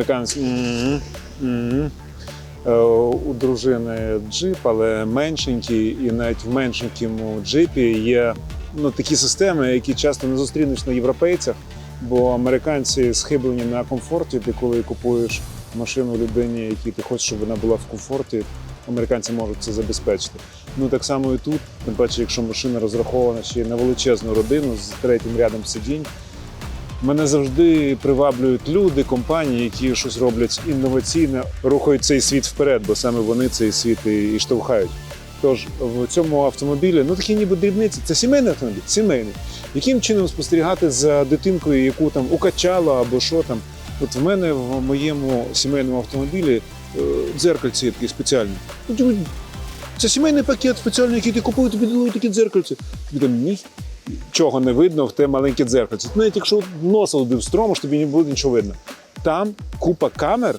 Американський. «Мгм, мгм». Е, У дружини джип, але меншенький, і навіть в меншенькому джипі є ну, такі системи, які часто не зустрінеш на європейцях, бо американці схиблені на комфорті. Ти коли купуєш машину людині, якій ти хочеш, щоб вона була в комфорті, американці можуть це забезпечити. Ну так само і тут, тим паче, якщо машина розрахована ще й на величезну родину з третім рядом сидінь. Мене завжди приваблюють люди, компанії, які щось роблять інноваційне, рухають цей світ вперед, бо саме вони цей світ і, і штовхають. Тож в цьому автомобілі, ну такі ніби дрібниці, це сімейний автомобіль, сімейний. Яким чином спостерігати за дитинкою, яку там укачало або що там? От в мене в моєму сімейному автомобілі е, дзеркальці такі спеціальні. Це сімейний пакет спеціальний, який ти купуєш, тобі дали такі дзеркальці. Тобі там ні, чого не видно в те маленьке дзеркальце. Навіть якщо носа в строму, тобі не буде нічого видно. Там купа камер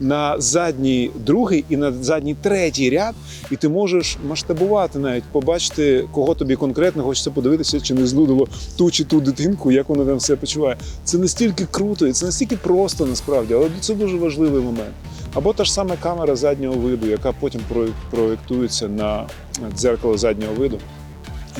на задній другий і на задній третій ряд, і ти можеш масштабувати навіть, побачити, кого тобі конкретно хочеться подивитися, чи не злудило ту чи ту дитинку, як вона там все почуває. Це настільки круто і це настільки просто насправді, але це дуже важливий момент. Або та ж сама камера заднього виду, яка потім про- проєктується на дзеркало заднього виду.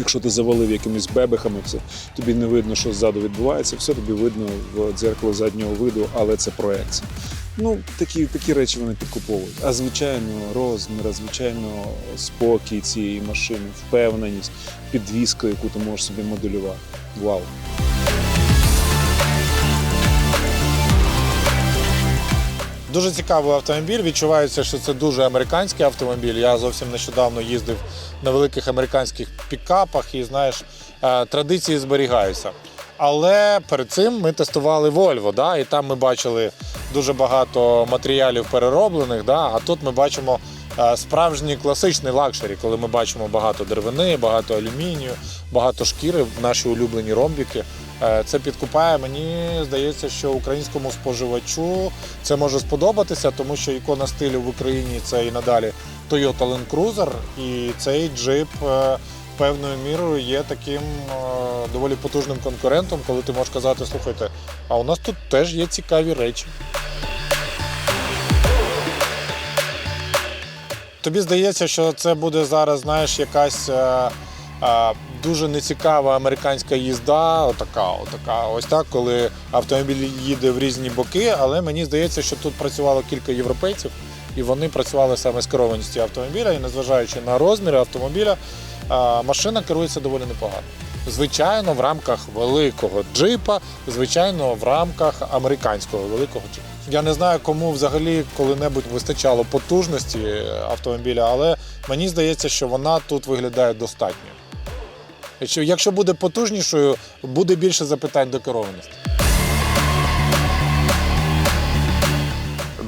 Якщо ти завалив якимись бебехами, все, тобі не видно, що ззаду відбувається, все тобі видно в дзеркало заднього виду, але це проекція. Ну, такі, такі речі вони підкуповують. А звичайно, розмір, звичайно, спокій цієї машини, впевненість, підвізка, яку ти можеш собі моделювати. Вау! Дуже цікавий автомобіль. Відчувається, що це дуже американський автомобіль. Я зовсім нещодавно їздив на великих американських пікапах і знаєш, е, традиції зберігаються. Але перед цим ми тестували Volvo, да, і там ми бачили дуже багато матеріалів перероблених. Да, а тут ми бачимо е, справжній класичний лакшері, коли ми бачимо багато деревини, багато алюмінію, багато шкіри наші улюблені ромбіки. Е, Це підкупає. Мені здається, що українському споживачу це може сподобатися, тому що ікона стилю в Україні це і надалі Toyota Land Cruiser, і цей джип е, певною мірою є таким е, доволі потужним конкурентом, коли ти можеш казати, слухайте, а у нас тут теж є цікаві речі. Тобі здається, що це буде зараз, знаєш, якась дуже нецікава американська їзда, отака, отака, ось так, коли автомобіль їде в різні боки, але мені здається, що тут працювало кілька європейців, і вони працювали саме з керованістю автомобіля, і незважаючи на розміри автомобіля, машина керується доволі непогано. Звичайно, в рамках великого джипа, звичайно, в рамках американського великого джипа. Я не знаю, кому взагалі коли-небудь вистачало потужності автомобіля, але мені здається, що вона тут виглядає достатньо. Якщо, якщо буде потужнішою, буде більше запитань до керованості.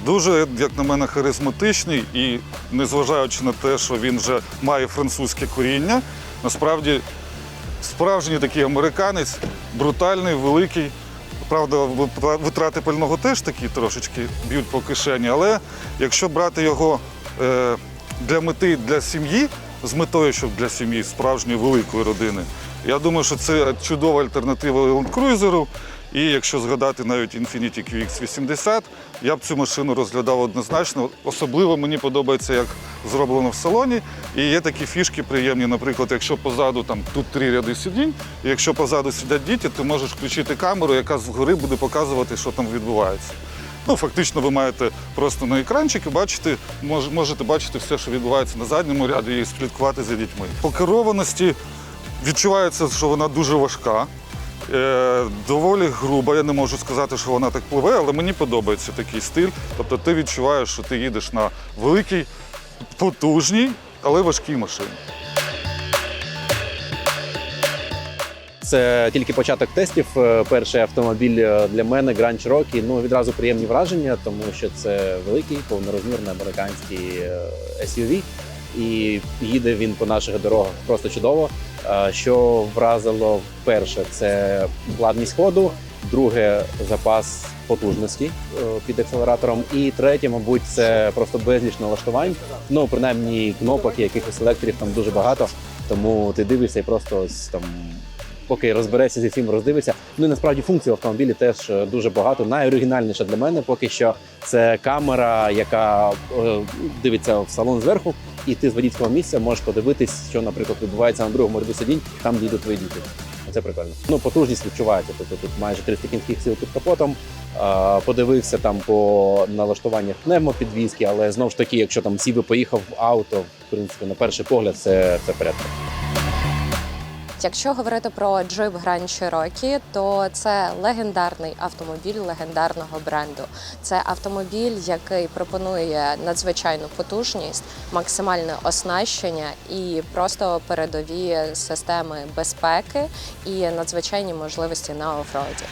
Дуже, як на мене, харизматичний і незважаючи на те, що він вже має французьке коріння, насправді справжній такий американець, брутальний, великий. Правда, витрати пального теж такі трошечки б'ють по кишені, але якщо брати його е, для мети для сім'ї, з метою, щоб для сім'ї справжньої великої родини, я думаю, що це чудова альтернатива Cruiser. І якщо згадати навіть Infiniti QX80, я б цю машину розглядав однозначно. Особливо мені подобається, як зроблено в салоні. І є такі фішки приємні. Наприклад, якщо позаду там тут три ряди сидінь, і якщо позаду сидять діти, ти можеш включити камеру, яка згори буде показувати, що там відбувається. Ну, фактично, ви маєте просто на екранчики бачити, мож- можете бачити все, що відбувається на задньому ряді, і слідкувати за дітьми. По керованості відчувається, що вона дуже важка. Е, доволі груба. Я не можу сказати, що вона так пливе, але мені подобається такий стиль. Тобто ти відчуваєш, що ти їдеш на великій, потужній, але важкій машині. Це тільки початок тестів. Е, Перший автомобіль е, для мене Grand Cherokee. Ну відразу приємні враження, тому що це великий повнорозмірний американський е, SUV. І їде він по наших дорогах просто чудово. Що вразило перше, це плавність ходу, друге запас потужності під акселератором. І третє, мабуть, це просто безліч налаштувань. Ну принаймні кнопок якихось електрів там дуже багато. Тому ти дивишся і просто там поки розбереться зі всім, роздивиться. Ну і насправді функцій в автомобілі теж е, дуже багато. Найоригінальніша для мене поки що це камера, яка е, дивиться в салон зверху, і ти з водійського місця можеш подивитись, що, наприклад, відбувається на другому ряду сидінь, там де твої діти. Це прикольно. Ну, потужність відчувається. Тобто тут майже 300 кінських сил під капотом. Подивився там по налаштуваннях пневмопідвізки, але знову ж таки, якщо там сів поїхав в ауто, в принципі, на перший погляд, це, це порядок. Якщо говорити про Jeep Grand Cherokee, то це легендарний автомобіль легендарного бренду. Це автомобіль, який пропонує надзвичайну потужність, максимальне оснащення і просто передові системи безпеки і надзвичайні можливості на офроді.